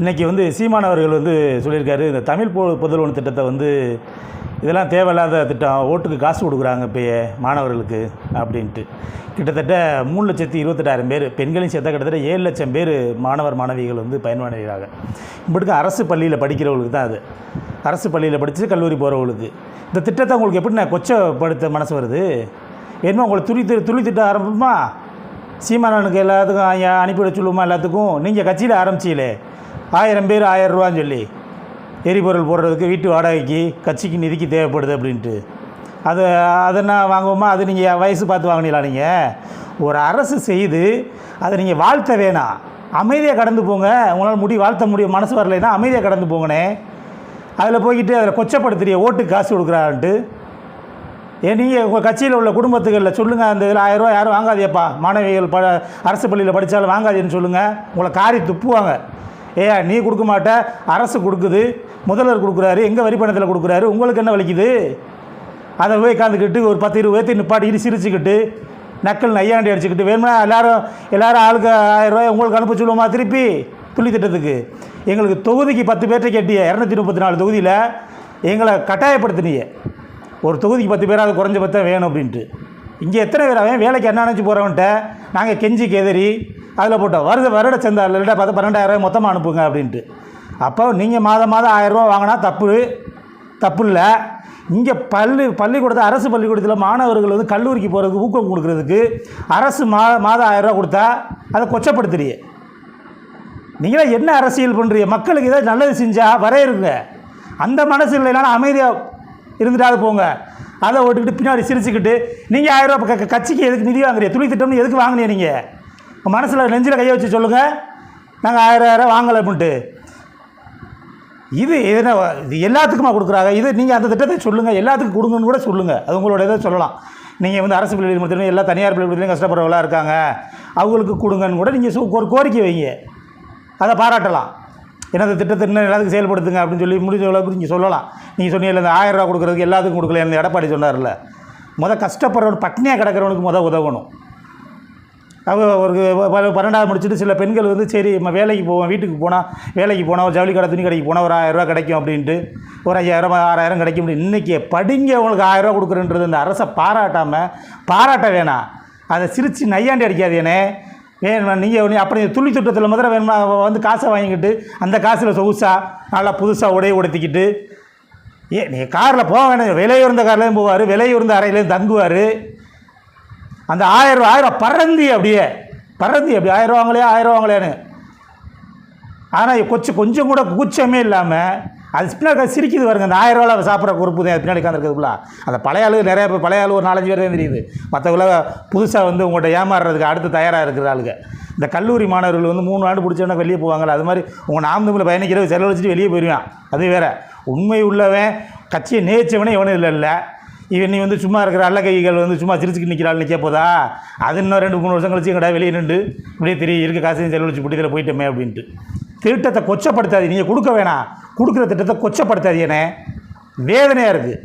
இன்றைக்கி வந்து சீமான் அவர்கள் வந்து சொல்லியிருக்காரு இந்த தமிழ் பொ புதல்வன் திட்டத்தை வந்து இதெல்லாம் தேவையில்லாத திட்டம் ஓட்டுக்கு காசு கொடுக்குறாங்க இப்போ மாணவர்களுக்கு அப்படின்ட்டு. கிட்டத்தட்ட மூணு லட்சத்தி இருபத்தெட்டாயிரம் பேர் பெண்களையும் சேர்த்தா கிட்டத்தட்ட ஏழு லட்சம் பேர் மாணவர் மாணவிகள் வந்து பயனடைகிறாங்க. இப்படிக்கு அரசு பள்ளியில் படிக்கிறவங்களுக்கு தான் அது. அரசு பள்ளியில் படித்து கல்லூரி போகிறவங்களுக்கு இந்த திட்டத்தை உங்களுக்கு எப்படி நான் கொச்சப்படுத்த மனசு வருது? என்ன உங்களை துளி துளி திட்டம் ஆரம்பிக்குமா சீமானனுக்கு எல்லாத்துக்கும் ஐயா அனுப்பிவிட சொல்லுமா எல்லாத்துக்கும்? நீங்கள் கட்சியில் ஆரம்பிச்சிங்களே. ஆயிரம் பேர் ஆயிரம் ரூபான்னு சொல்லி. எரிபொருள் போடுறதுக்கு வீட்டு வாடகைக்கு கட்சிக்கு நிதிக்கு தேவைப்படுது அப்படின்ட்டு. அது அதை நான் வாங்குவோமா? அது நீங்கள் வயசு பார்த்து வாங்கினீங்களா நீங்கள் ஒரு அரசு செய்து அதை நீங்கள் வாழ்த்த வேணாம். அமைதியாக கடந்து போங்க. உங்களால் முடி வாழ்த்த முடியும் மனசு வரலைன்னா அமைதியாக கடந்து போங்கண்ணே. அதில் போய்கிட்டு அதில் கொச்சப்படுத்துறிய ஓட்டுக்கு காசு கொடுக்குறான்ட்டு. ஏ நீங்கள் உங்கள் கட்சியில் உள்ள குடும்பத்துகளில் சொல்லுங்கள் அந்த இதில் ஆயிரரூவா யாரும் வாங்காதியப்பா மாணவிகள் ப அரசு பள்ளியில் படித்தாலும் வாங்காதீன்னு சொல்லுங்கள் உங்களை காரி துப்புவாங்க. ஏ நீ கொடுக்க மாட்ட. அரசு கொடுக்குது. முதல்வர் கொடுக்குறாரு. எங்கள் வரி பணத்தில் கொடுக்குறாரு? உங்களுக்கு என்ன வலிக்குது? அதை போய் உட்காந்துக்கிட்டு ஒரு பத்து இருபது பேர்த்து நிப்பாட்டி சிரிச்சுக்கிட்டு நக்கல் நையாண்டி அடிச்சுக்கிட்டு வேணும்னா எல்லாரும் எல்லாரும் ஆளுக்கு ஆயிரம் ரூபாய் உங்களுக்கு அனுப்ப சொல்லுவோமா திருப்பி? துள்ளி திட்டத்துக்கு. எங்களுக்கு தொகுதிக்கு பத்து பேர்கிட்ட கேட்டிய. இரநூத்தி முப்பத்தி நாலு தொகுதியில். எங்களை கட்டாயப்படுத்தினீங்க. ஒரு தொகுதிக்கு பத்து பேராவது குறைஞ்சபட்சம் வேணும் அப்படின்ட்டு. இங்கே எத்தனை பேர்? அவன் வேலைக்கு என்ன நினச்சி போகிறவன்ட்ட நாங்கள் கெஞ்சி கெதறி அதில் போட்டோம் வருட வருட சேர்ந்தா இல்லை பத்து பன்னெண்டாயிரம் மொத்தமாக அனுப்புங்க அப்படின்ட்டு. அப்போ நீங்கள் மாதம் மாதம் ஆயிரரூவா வாங்கினா தப்பு தப்பு இல்லை. இங்கே பள்ளி பள்ளிக்கூடத்தில் அரசு பள்ளிக்கூடத்தில் மாணவர்கள் வந்து கல்லூரிக்கு போகிறதுக்கு ஊக்கம் கொடுக்கறதுக்கு அரசு மா மாதம் ஆயிரரூவா கொடுத்தா அதை கொச்சப்படுத்துறியே. நீங்களே என்ன அரசியல் பண்ணுறீங்க மக்களுக்கு ஏதாவது நல்லது செஞ்சால் வரையிருங்க அந்த மனசு இல்லைனாலும் அமைதியாக இருந்துட்டாது போங்க. அதை ஓட்டுக்கிட்டு பின்னாடி சிரிச்சுக்கிட்டு நீங்கள் ஆயிரம் ரூபா க- கட்சிக்கு எதுக்கு நிதி வாங்குறீங்க? துணி திட்டம்னு எதுக்கு வாங்கினீங்க நீங்கள் உங்கள் மனசில் நெஞ்சில் கையை வச்சு சொல்லுங்கள் நாங்கள் ஆயிரம் ஆயிரம் வாங்கலை அப்படின்ட்டு இது என்ன இது எல்லாத்துக்குமா கொடுக்குறாங்க? இது நீங்கள் அந்த திட்டத்தை சொல்லுங்கள் எல்லாத்துக்கும் கொடுங்கன்னு கூட சொல்லுங்கள் அது உங்களோட இதை சொல்லலாம். நீங்கள் வந்து அரசு பள்ளியில் மட்டும் எல்லா தனியார் பள்ளிகளையும் கஷ்டப்படுறவங்களாக இருக்காங்க. அவங்களுக்கு கொடுங்கன்னு கூட நீங்கள் ஒரு கோரிக்கை வைங்க. அதை பாராட்டலாம். எனது திட்டத்தை இன்னும் எல்லாத்துக்கும் செயல்படுத்துங்க அப்படின்னு சொல்லி முடிஞ்ச அளவுக்கு நீங்கள் சொல்லலாம். நீங்கள் சொன்னீங்க இந்த ஆயிரம் ரூபா கொடுக்குறதுக்கு எல்லாத்துக்கும் கொடுக்கல இந்த எடப்பாடி சொன்னார்ல. முத கஷ்டப்படுறவன் பட்னியாக கிடக்கிறவனுக்கு முத உதவணும். அவ பன்னெண்டாவது முடிச்சுட்டு சில பெண்கள் வந்து சரி நம்ம வேலைக்கு போவோம் வீட்டுக்கு போனால் வேலைக்கு போனால் ஒரு ஜவுளி கடை துணி கடைக்கு போனால் ஒரு ஆயிரரூவா கிடைக்கும் அப்படின்ட்டு ஒரு ஐயாயிரம் ஆறாயிரம் கிடைக்கும் அப்படின்னு இன்றைக்கி படிங்க அவங்களுக்கு ஆயிரரூவா கொடுக்குறன்றது இந்த அரசை பாராட்டாமல் பாராட்ட வேணாம். அதை சிரித்து நையாண்டி அடிக்காதேனே வேணுமா நீங்கள் ஒன்று அப்படி துளி திட்டத்தில் முதல்ல வேணுமா வந்து காசை வாங்கிக்கிட்டு அந்த காசில் சொகுசா நல்லா புதுசாக உடைய உடுத்திக்கிட்டு. ஏ நீ காரில் போக வேணாம். விலையுறந்த கார்லேயும் போவார் விலையுறந்த அறையிலையும் தங்குவார். அந்த ஆயிரம் ரூபா ஆயிரம் பறந்தி அப்படியே. பறந்தி அப்படி ஆயிரம் ரூபாங்களே ஆயிரம் ரூபாங்களேன்னு ஆனால் கொச்சு கொஞ்சம் கூட கூச்சமே இல்லாமல் அது பின்னாடி சிரிக்குது பாருங்க. அந்த ஆயிரம் ரூபாவில் சாப்பிட்ற பொறுப்பு தான். அது பின்னாடி உட்காந்துருக்குதுல அந்த பழைய ஆளு நிறைய பேர் பழைய ஆளு ஒரு நாலஞ்சு பேர் தான் தெரியுது. மற்றவங்கள புதுசாக வந்து உங்கள்கிட்ட ஏமாறுறதுக்கு அடுத்து தயாராக இருக்கிற ஆளுங்க. இந்த கல்லூரி மாணவர்கள் வந்து மூணு ஆண்டு பிடிச்சோன்னா வெளியே போவாங்கள்ல அது மாதிரி உங்கள் நாம் தமிழ் செலவழிச்சிட்டு வெளியே போயிடுவான் அது வேற. உண்மை உள்ளவன் கட்சியை நேச்சவனே இவனும் இல்லை இல்லை. இவன் நீ வந்து சும்மா இருக்கிற அல்ல கைகள் வந்து சும்மா சிரிச்சுக்கிட்டு நிற்கிறாள்னு கேட்போதா போதா? அது இன்னும் ரெண்டு மூணு வருஷம் கழிச்சு எங்கடா வெளியே நின்று இப்படியே தெரியும் இருக்க காசையும் செலவழிச்சு பிடித்தில் போயிட்டோமே அப்படின்ட்டு. திட்டத்தை கொச்சப்படுத்தாது நீங்கள் கொடுக்க வேணாம். கொடுக்குற திட்டத்தை கொச்சப்படுத்தாதீங்கண்ணே வேதனையாக இருக்குது